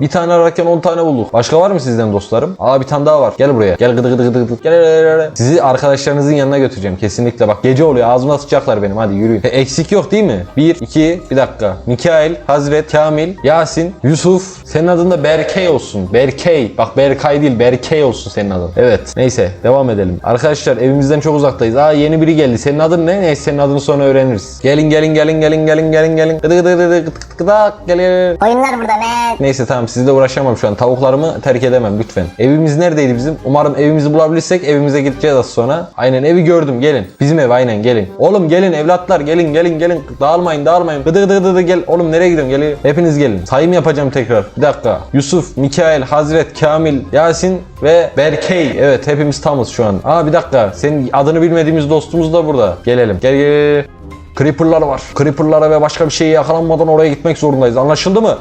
Bir tane ararken 10 tane bulduk. Başka var mı sizden dostlarım? Aa bir tane daha var. Gel buraya. Gel gıdı gıdı gıdı gıdı. Gel, gel, gel, gel. Sizi arkadaşlarınızın yanına götüreceğim. Kesinlikle bak. Gece oluyor. Ağzıma sıçacaklar benim. Hadi yürüyün. E, eksik yok değil mi? 1, 2, bir dakika. Mikail, Hazret, Kamil, Yasin, Yusuf. Senin adın da Berkey olsun. Berkey. Bak Berkay değil Berkey olsun senin adın. Evet. Neyse devam edelim. Arkadaşlar evimizden çok uzaktayız. Aa yeni biri geldi. Senin adın ne? Neyse senin adını sonra öğreniriz. Gelin gelin gelin gelin gelin gelin gelin. Gıdı gıdı gıdı gıdı gıdı gıdı gelin. Oyunlar burada be. Neyse tamam sizle uğraşamam şu an. Tavuklarımı terk edemem lütfen. Evimiz neredeydi bizim? Umarım evimizi bulabilirsek evimize gideceğiz az sonra. Aynen evi gördüm gelin. Bizim ev aynen gelin. Oğlum gelin evlatlar gelin gelin gelin. Dağılmayın dağılmayın. Gıdı gıdı gıdı gel. Oğlum nereye gidiyorum gelin. Hepiniz gelin. Sayım yapacağım tekrar. Bir dakika. Yusuf, Mikail, Hazret, Kamil, Yasin ve Berkey. Evet hepimiz tamız şu an. Aa bir dakika. Senin adını bilmediğimiz dostumuz da burada. Gelelim. Gel gel. Creeper'lar var. Creeper'lara ve başka bir şeye yakalanmadan oraya gitmek zorundayız. Anlaşıldı mı?